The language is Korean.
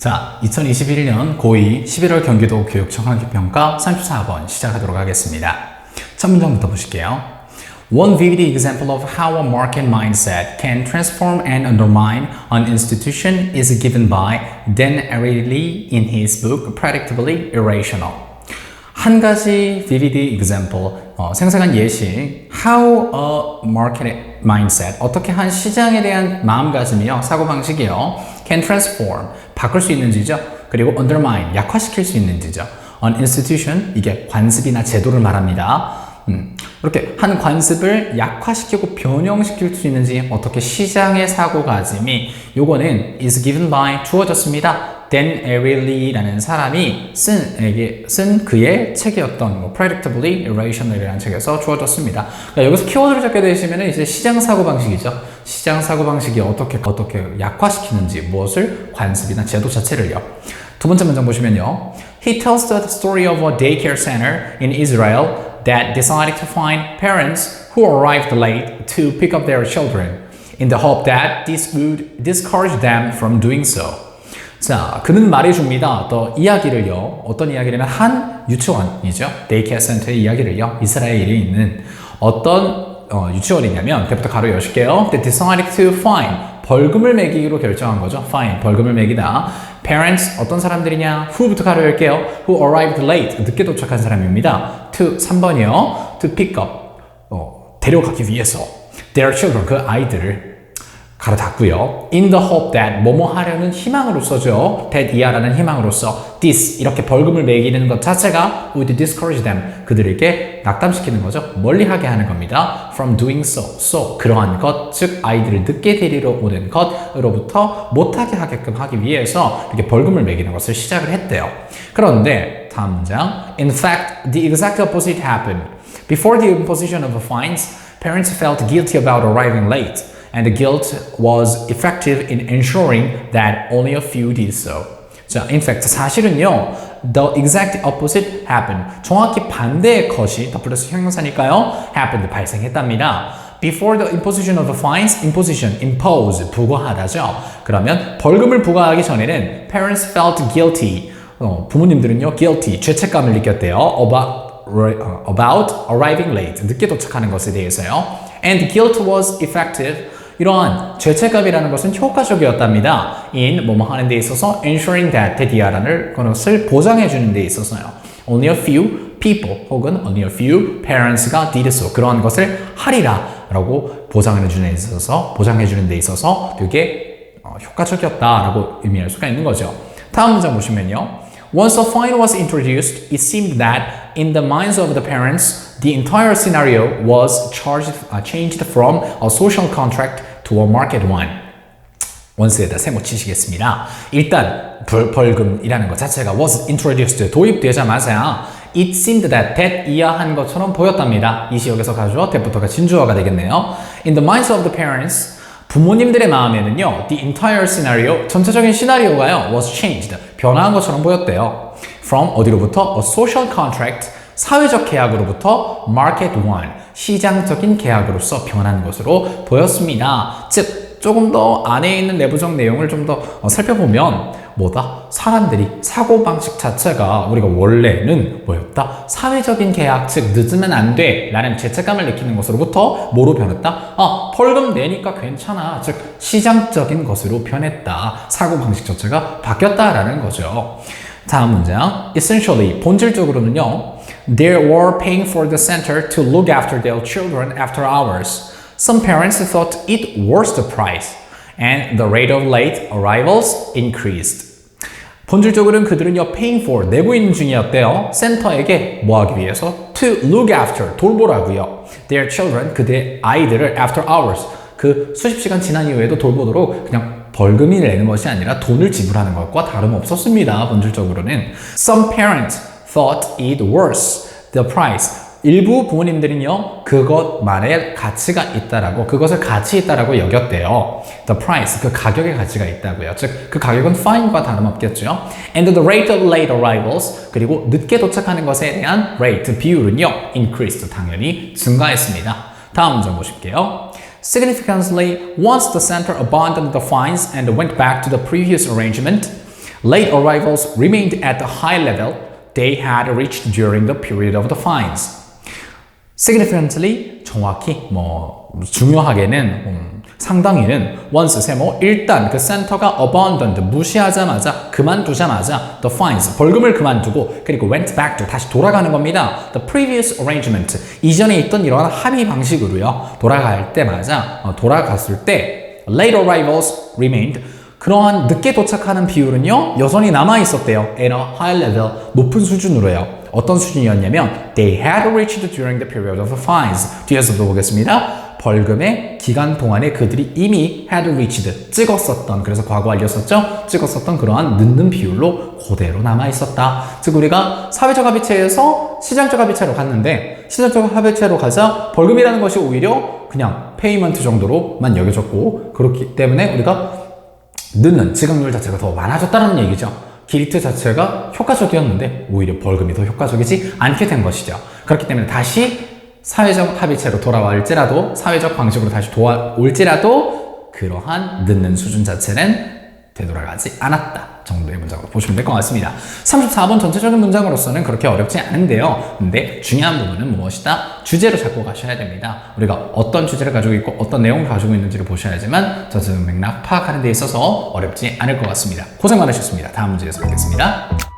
자, 2021년 고2 11월 경기도 교육청 학기평가 34번 시작하도록 하겠습니다. 첫 문장부터 보실게요. One vivid example of how a market mindset can transform and undermine an institution is given by Dan Ariely in his book Predictably Irrational. 한 가지 vivid example, 어, 생생한 예시, how a market mindset, 어떻게 한 시장에 대한 마음가짐이요, 사고방식이요, can transform, 바꿀 수 있는지죠, 그리고 undermine, 약화시킬 수 있는지죠. an institution, 이게 관습이나 제도를 말합니다. 음, 이렇게 한 관습을 약화시키고 변형시킬 수 있는지 어떻게 시장의 사고가짐이 요거는 is given by 주어졌습니다. Dan Ariely라는 사람이 쓴, 쓴 그의 책이었던 뭐, Predictably Irrational이라는 책에서 주어졌습니다. 그러니까 여기서 키워드를 잡게 되시면 이제 시장 사고 방식이죠. 시장 사고 방식이 어떻게 어떻게 약화시키는지 무엇을 관습이나 제도 자체를요. 두 번째 문장 보시면요. He tells the story of a daycare center in Israel that decided to find parents who arrived late to pick up their children in the hope that this would discourage them from doing so. 자, 그는 말해줍니다. 또 이야기를요. 어떤 이야기냐면 한 유치원이죠. 데이케어 센터의 이야기를요. 이스라엘에 있는 어떤 어, 유치원이냐면 때부터 가로 여실게요. They decided to fine 벌금을 매기기로 결정한 거죠. fine 벌금을 매기다. Parents 어떤 사람들이냐? Who부터 가로 열게요. Who arrived late 늦게 도착한 사람입니다. To 3번이요. To pick up 어, 데려가기 위해서 their children 그 아이들을 가로 닫고요. In the hope that 뭐뭐 하려는 희망으로서죠. that 이하라는 희망으로서 this 이렇게 벌금을 매기는 것 자체가 would discourage them 그들에게 낙담시키는 거죠. 멀리하게 하는 겁니다. From doing so, so 그러한 것, 즉 아이들을 늦게 데리러 오는 것으로부터 못하게 하게끔 하기 위해서 이렇게 벌금을 매기는 것을 시작을 했대요. 그런데 다음 문장. In fact, the exact opposite happened. Before the imposition of the fines, parents felt guilty about arriving late. and the guilt was effective in ensuring that only a few did so. 자, in fact, 사실은요, the exact opposite happened. 정확히 반대의 것이, 더 플러스 형용사니까요, happened, 발생했답니다. Before the imposition of the fines, imposition, impose, 부과하다죠. 그러면 벌금을 부과하기 전에는 parents felt guilty. 어, 부모님들은요, guilty, 죄책감을 느꼈대요. about, about arriving late, 늦게 도착하는 것에 대해서요. And guilt was effective. 이러한 죄책감이라는 것은 효과적이었답니다. in 뭐뭐 하는 데 있어서 ensuring that 대디아라는 것을 보장해 주는 데 있어서요. Only a few people 혹은 only a few parents가 did so 그러한 것을 하리라 라고 보장해 주는 데 있어서 보장해 주는 데 있어서 되게 어, 효과적이었다라고 의미할 수가 있는 거죠. 다음 문장 보시면요. Once a fine was introduced, it seemed that in the minds of the parents, the entire scenario was charged, uh, changed from a social contract to a market one. 원스에다 세모 치시겠습니다. 일단 벌, 벌금이라는 것 자체가 was introduced 도입되자마자 it seemed that that 이하한 것처럼 보였답니다. 이 시역에서 가죠. that부터가 진주어가 되겠네요. In the minds of the parents 부모님들의 마음에는요, the entire scenario, 전체적인 시나리오가요, was changed, 변화한 것처럼 보였대요. From 어디로부터? A social contract, 사회적 계약으로부터 market one, 시장적인 계약으로서 변한 것으로 보였습니다. 즉, 조금 더 안에 있는 내부적 내용을 좀 더 살펴보면 뭐다? 사람들이 사고방식 자체가 우리가 원래는 뭐였다? 사회적인 계약, 즉 늦으면 안 돼 라는 죄책감을 느끼는 것으로부터 뭐로 변했다? 아, 벌금 내니까 괜찮아. 즉 시장적인 것으로 변했다. 사고방식 자체가 바뀌었다라는 거죠. 다음 문장. Essentially, 본질적으로는요. They were paying for the center to look after their children after hours. Some parents thought it worth the price, and the rate of late arrivals increased. 본질적으로는 그들은요, paying for, 내고 있는 중이었대요. 센터에게 뭐 하기 위해서? To look after, 돌보라고요. Their children, 그들의 아이들을 after hours, 그 수십 시간 지난 이후에도 돌보도록 그냥 벌금이 내는 것이 아니라 돈을 지불하는 것과 다름없었습니다. 본질적으로는. Some parents thought it worth the price. 일부 부모님들은요 그것만의 가치가 있다라고 그것을 가치 있다라고 여겼대요. The price 그 가격의 가치가 있다고요. 즉 그 가격은 fine과 다름없겠죠. And the rate of late arrivals 그리고 늦게 도착하는 것에 대한 rate 비율은요 increased 당연히 증가했습니다. 다음 문장 보실게요. Significantly, once the center abandoned the fines and went back to the previous arrangement, Late arrivals remained at the high level they had reached during the period of the fines. significantly 정확히 뭐 중요하게는 음, 상당히는 once 세모 일단 그 센터가 abandoned 무시하자마자 그만두자마자 the fines 벌금을 그만두고 그리고 went back to 다시 돌아가는 겁니다. the previous arrangement 이전에 있던 이러한 합의 방식으로요 돌아갈 때마다 어, 돌아갔을 때 late arrivals remained 그러한 늦게 도착하는 비율은요 여전히 남아 있었대요 at a high level 높은 수준으로요. 어떤 수준이었냐면 they had reached during the period of fines 뒤에서 도 보겠습니다. 벌금의 기간 동안에 그들이 이미 had reached 찍었었던 그래서 과거 알렸었죠 찍었었던 그러한 늦는 비율로 그대로 남아 있었다 즉 우리가 사회적 합의체에서 시장적 합의체로 갔는데 시장적 합의체로 가자 벌금이라는 것이 오히려 그냥 페이먼트 정도로만 여겨졌고 그렇기 때문에 우리가 늦는 지급률 자체가 더 많아졌다는 얘기죠. 기리트 자체가 효과적이었는데 오히려 벌금이 더 효과적이지 않게 된 것이죠. 그렇기 때문에 다시 사회적 합의체로 돌아올지라도 사회적 방식으로 다시 돌아올지라도 그러한 늦는 수준 자체는 되돌아가지 않았다 정도의 문장으로 보시면 될 것 같습니다. 34번 전체적인 문장으로서는 그렇게 어렵지 않은데요. 근데 중요한 부분은 무엇이다? 주제로 잡고 가셔야 됩니다. 우리가 어떤 주제를 가지고 있고 어떤 내용을 가지고 있는지를 보셔야지만 전체적 맥락 파악하는 데 있어서 어렵지 않을 것 같습니다. 고생 많으셨습니다. 다음 문제에서 뵙겠습니다.